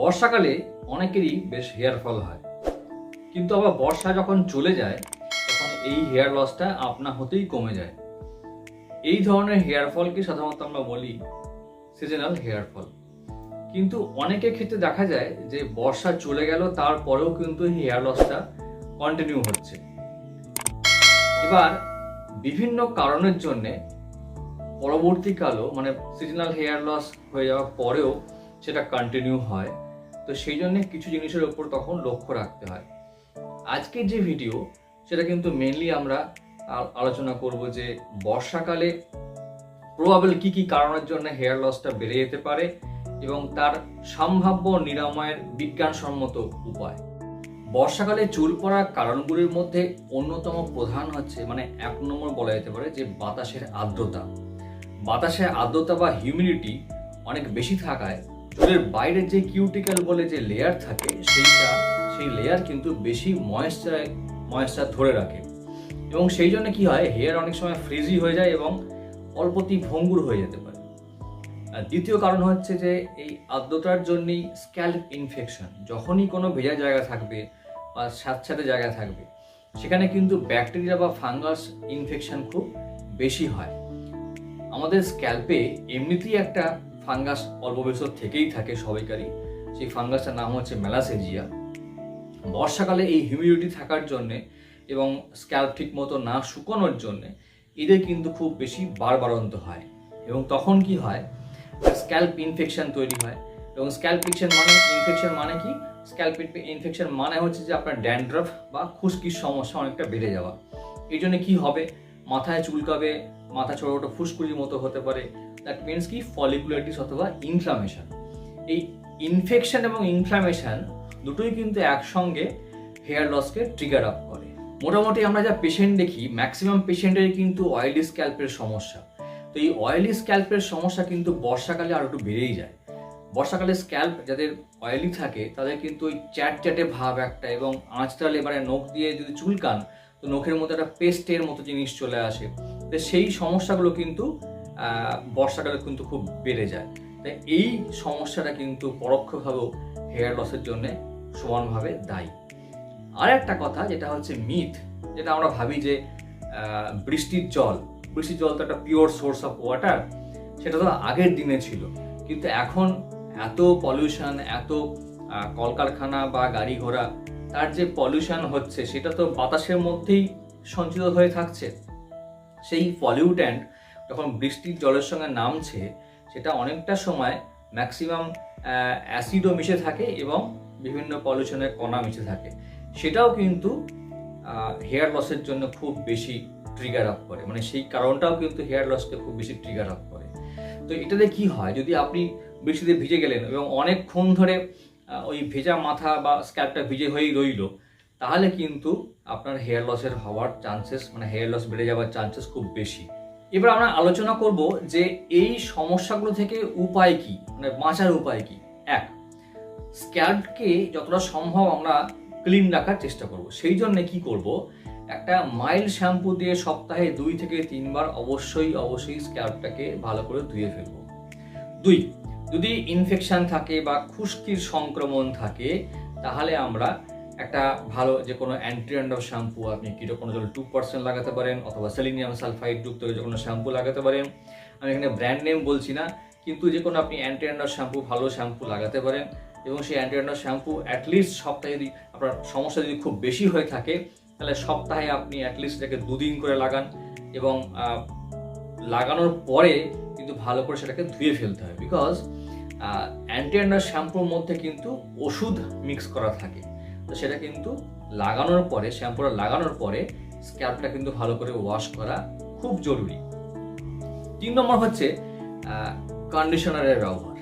বর্ষাকালে অনেকেরই বেশ হেয়ার ফল হয়। কিন্তু আবার বর্ষা যখন চলে যায়, তখন এই হেয়ার লসটা আপনা হতেই কমে যায়। এই ধরনের হেয়ার ফলকে সাধারণত আমরা বলি সিজনাল হেয়ার ফল কিন্তু অনেকের ক্ষেত্রে দেখা যায় যে বর্ষা চলে গেল, তারপরেও কিন্তু হেয়ার লসটা কন্টিনিউ হচ্ছে। এবার বিভিন্ন কারণের জন্যে পরবর্তীকালও মানে সিজনাল হেয়ার লস হয়ে যাওয়ার পরেও সেটা কন্টিনিউ হয়। তো সেই জন্য কিছু জিনিসের উপর তখন লক্ষ্য রাখতে হয়। আজকের যে ভিডিও সেটা কিন্তু মেনলি আমরা আলোচনা করব যে বর্ষাকালে প্রবাবল কি কি কারণের জন্য হেয়ার লসটা বেড়ে যেতে পারে এবং তার সম্ভাব্য নিরাময়ের বিজ্ঞানসম্মত উপায়। বর্ষাকালে চুল পড়ার কারণগুলির মধ্যে অন্যতম প্রধান হচ্ছে মানে এক নম্বর বলা যেতে পারে যে বাতাসের আর্দ্রতা। বাতাসের আর্দ্রতা বা হিউমিডিটি অনেক বেশি থাকায় চুলের বাইরের যে কিউটিক্যাল বলে যে লেয়ার থাকে, সেইটা, সেই লেয়ার কিন্তু বেশি ময়েশ্চার ময়েশ্চার ধরে রাখে। এবং সেই জন্য কি হয় হেয়ার অনেক সময় ফ্রিজি হয়ে যায় এবং অল্পতি ভঙ্গুর হয়ে যেতে পারে। আর দ্বিতীয় কারণ হচ্ছে যে, এই আর্দ্রতার জন্যই স্ক্যাল্প ইনফেকশন যখনই কোনো ভেজা জায়গা থাকবে বা স্যাঁতস্যাঁতে জায়গা থাকবে, সেখানে কিন্তু ব্যাকটেরিয়া বা ফাঙ্গাস ইনফেকশন খুব বেশি হয়। আমাদের স্ক্যাল্পে এমনিতেই একটা ফাঙ্গাস অল্প বছর থেকেই থাকে সবাইকারই। সেই ফাঙ্গাসটার নাম হচ্ছে মেলাসেজিয়া বর্ষাকালে এই হিউমিডিটি থাকার জন্যে এবং স্ক্যাল্প ঠিক মতো না শুকানোর জন্যে এদের কিন্তু খুব বেশি বারবারন্ত হয়। এবং তখন কি হয়? স্ক্যাল্প ইনফেকশন তৈরি হয়। এবং স্ক্যাল্প ইনফেকশন মানে ইনফেকশন মানে কি? স্ক্যাল্প ইনফেকশন মানে হচ্ছে যে আপনার ড্যান্ড্রফ বা খুশকির সমস্যা অনেকটা বেড়ে যাওয়া। এই জন্য কি হবে? মাথায় চুলকাবে মাথা ছোটো ছোটো ফুসকুলির মতো হতে পারে। দ্যাট মিনস কি? ফলিকুলাইটিস অথবা ইনফ্লামেশন এই ইনফেকশন এবং ইনফ্লামেশন দুটোই কিন্তু একসঙ্গে হেয়ার লসকে ট্রিগার আপ করে। মোটামুটি আমরা যা পেশেন্ট দেখি ম্যাক্সিমাম পেশেন্টের কিন্তু অয়েলি স্ক্যাল্পের সমস্যা। তো এই অয়েলি স্ক্যাল্পের সমস্যা কিন্তু বর্ষাকালে আরও একটু বেড়েই যায়। বর্ষাকালে স্ক্যাল্প যাদের অয়েলি থাকে, তাদের কিন্তু ওই চ্যাট চ্যাটে ভাব একটা এবং আঁচড়ালে এবারে নখ দিয়ে যদি চুলকান, তো নখের মধ্যে একটা পেস্টের মতো জিনিস চলে আসে। তো সেই সমস্যাগুলো কিন্তু বর্ষাকালে কিন্তু খুব বেড়ে যায়। তাই এই সমস্যাটা কিন্তু পরোক্ষভাবেও হেয়ার লসের জন্য সমানভাবে দায়ী। আর একটা কথা যেটা হচ্ছে মিথ যেটা আমরা ভাবি যে বৃষ্টির জল বৃষ্টির জল তো একটা পিওর সোর্স অফ ওয়াটার সেটা তো আগের দিনে ছিল। কিন্তু এখন এত পলিউশন এত কলকারখানা বা গাড়ি ঘোড়া, তার যে পলিউশন হচ্ছে, সেটা তো বাতাসের মধ্যেই সঞ্চিত হয়ে থাকছে। সেই পলিউট্যান্ট যখন বৃষ্টির জলের সঙ্গে নামছে, সেটা অনেকটা সময় ম্যাক্সিমাম অ্যাসিডও মিশে থাকে এবং বিভিন্ন পলিউশনের কণা মিশে থাকে। সেটাও কিন্তু হেয়ার লসের জন্য খুব বেশি ট্রিগার আপ করে। মানে সেই কারণটাও কিন্তু হেয়ার লসকে খুব বেশি ট্রিগার আপ করে। তো এটাতে কি হয়, যদি আপনি বৃষ্টিতে ভিজে গেলেন এবং অনেকক্ষণ ধরে ওই ভেজা মাথা বা স্ক্যাল্পটা ভিজে হয়েই রইল তাহলে কিন্তু আপনার হেয়ার লসের হওয়ার চান্সেস মানে হেয়ার লস বেড়ে যাওয়ার চান্সেস খুব বেশি। এবার আমরা আলোচনা করব যে এই সমস্যাগুলো থেকে উপায় কি মানে বাঁচার উপায় কি। এক স্ক্যাল্পকে যতটা সম্ভব আমরা ক্লিন রাখার চেষ্টা করব। সেই জন্য কি করব, একটা মাইল্ড শ্যাম্পু দিয়ে সপ্তাহে দুই থেকে তিনবার অবশ্যই অবশ্যই স্ক্যাল্পটাকে ভালো করে ধুয়ে ফেলব। দুই, যদি ইনফেকশন থাকে বা খুশকির সংক্রমণ থাকে, তাহলে আমরা একটা ভালো যে কোনো অ্যান্টিড্যান্ড্রফ শ্যাম্পু আপনি কিটোকোনোজল টু পার্সেন্ট লাগাতে পারেন অথবা সেলিনিয়াম সালফাইড যুক্ত যে কোনো শ্যাম্পু লাগাতে পারেন। আমি এখানে ব্র্যান্ড নেম বলছি না, কিন্তু যে কোনো আপনি অ্যান্টিড্যান্ড্রফ শ্যাম্পু ভালো শ্যাম্পু লাগাতে পারেন এবং সেই অ্যান্টিড্যান্ড্রফ শ্যাম্পু অ্যাটলিস্ট সপ্তাহে যদি আপনার সমস্যা যদি খুব বেশি হয়ে থাকে, তাহলে সপ্তাহে আপনি অ্যাটলিস্ট এটাকে দুদিন করে লাগান এবং লাগানোর পরে কিন্তু ভালো করে সেটাকে ধুয়ে ফেলতে হয়। বিকজ অ্যান্টিড্যান্ড্রফ শ্যাম্পুর মধ্যে কিন্তু ওষুধ মিক্স করা থাকে। তো সেটা কিন্তু লাগানোর পরে, শ্যাম্পুটা লাগানোর পরে স্ক্যাল্পটা কিন্তু ভালো করে ওয়াশ করা খুব জরুরি। তিন নম্বর হচ্ছে কন্ডিশনারের ব্যবহার।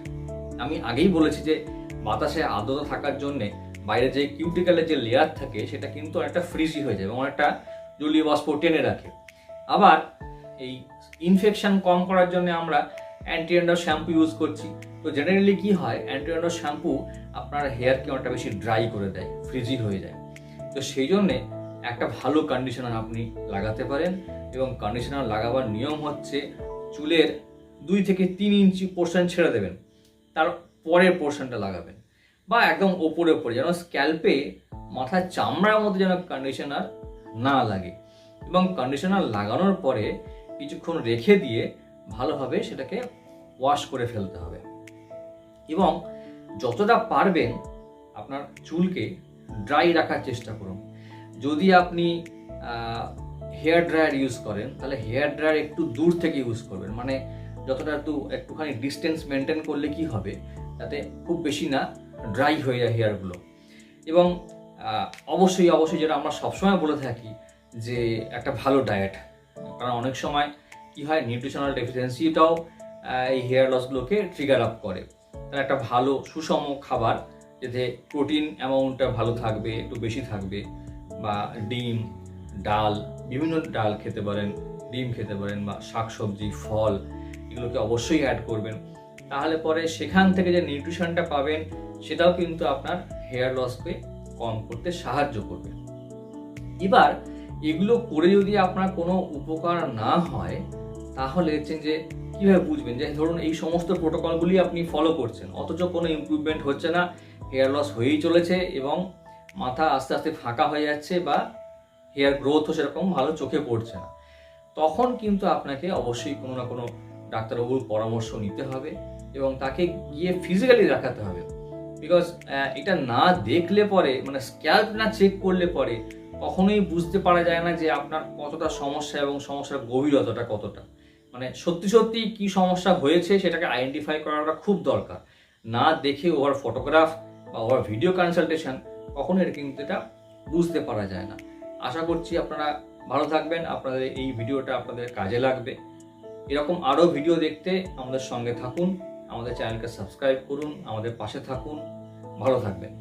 আমি আগেই বলেছি যে, বাতাসে আর্দ্রতা থাকার জন্য বাইরে যে কিউটিক্যালের যে লেয়ার থাকে, সেটা কিন্তু অনেকটা ফ্রিজি হয়ে যায় এবং অনেকটা জলীয় বাষ্প টেনে রাখে। আবার এই ইনফেকশন কম করার জন্য আমরা অ্যান্টিএন্ডার শ্যাম্পু ইউজ করছি। তো জেনারেলি কি হয় অ্যান্টিএন্ডার শ্যাম্পু আপনার হেয়ারকে অনেকটা বেশি ড্রাই করে দেয় ফ্রিজি হয়ে যায়। তো সেই জন্যে একটা ভালো কন্ডিশনার আপনি লাগাতে পারেন এবং কন্ডিশনার লাগাবার নিয়ম হচ্ছে চুলের দুই থেকে তিন ইঞ্চি পোর্শন ছেড়ে দেবেন, তার পরের পোর্শনটা লাগাবেন বা একদম ওপরে ওপরে যেন স্ক্যাল্পে মাথার চামড়ার মতো যেন কন্ডিশনার না লাগে। এবং কন্ডিশনার লাগানোর পরে কিছুক্ষণ রেখে দিয়ে ভালোভাবে সেটাকে ওয়াশ করে ফেলতে হবে। এবং যতটা পারবেন আপনার চুলকে ড্রাই রাখার চেষ্টা করুন। যদি আপনি হেয়ার ড্রায়ার ইউজ করেন, তাহলে হেয়ার ড্রায়ার একটু দূর থেকে ইউজ করবেন। মানে যতটা একটু, একটুখানি ডিস্টেন্স মেনটেন করলে কি হবে? তাতে খুব বেশি না ড্রাই হয়ে যায় হেয়ারগুলো এবং অবশ্যই অবশ্যই যেটা আমরা সবসময় বলে থাকি যে একটা ভালো ডায়েট কারণ অনেক সময় কি হয় নিউট্রিশনাল ডেফিসিয়েন্সিটাও এই হেয়ার লসগুলোকে ট্রিগার আপ করে। তার একটা ভালো সুষম খাবার যাতে প্রোটিন অ্যামাউন্টটা ভালো থাকবে, একটু বেশি থাকবে, বা ডিম, ডাল, বিভিন্ন ডাল খেতে পারেন, ডিম খেতে পারেন, বা শাকসবজি, ফল, এগুলোকে অবশ্যই অ্যাড করবেন। তাহলে পরে সেখান থেকে যে নিউট্রিশনটা পাবেন, সেটাও কিন্তু আপনার হেয়ার লসকে কম করতে সাহায্য করবে। এবার এগুলো করে যদি আপনার কোনো উপকার না হয় তাহলে হচ্ছে যে কীভাবে বুঝবেন? যে ধরুন এই সমস্ত প্রোটোকলগুলি আপনি ফলো করছেন, অথচ কোনো ইম্প্রুভমেন্ট হচ্ছে না হেয়ার লস হয়েই চলেছে এবং মাথা আস্তে আস্তে ফাঁকা হয়ে যাচ্ছে বা হেয়ার গ্রোথও সেরকম ভালো চোখে পড়ছে না। তখন কিন্তু আপনাকে অবশ্যই কোনো না কোনো ডাক্তারবাবুর পরামর্শ নিতে হবে এবং তাকে গিয়ে ফিজিক্যালি দেখাতে হবে। বিকজ এটা না দেখলে পরে মানে স্ক্যাল্প না চেক করলে পরে, কখনোই বুঝতে পারা যায় না যে আপনার কতটা সমস্যা এবং সমস্যার গভীরতাটা কতটা। মানে সত্যি সত্যি কি সমস্যা হয়েছে সেটাকে আইডেন্টিফাই করাটা খুব দরকার। না দেখে ওভার ফটোগ্রাফ বা ওভার ভিডিও কনসালটেশন কখনো এটা কিন্তু এটা বুঝতে পারা যায় না। আশা করছি আপনারা ভালো থাকবেন, আপনাদের এই ভিডিওটা আপনাদের কাজে লাগবে। এরকম আরও ভিডিও দেখতে আমাদের সঙ্গে থাকুন, আমাদের চ্যানেলকে সাবস্ক্রাইব করুন, আমাদের পাশে থাকুন। ভালো থাকবেন।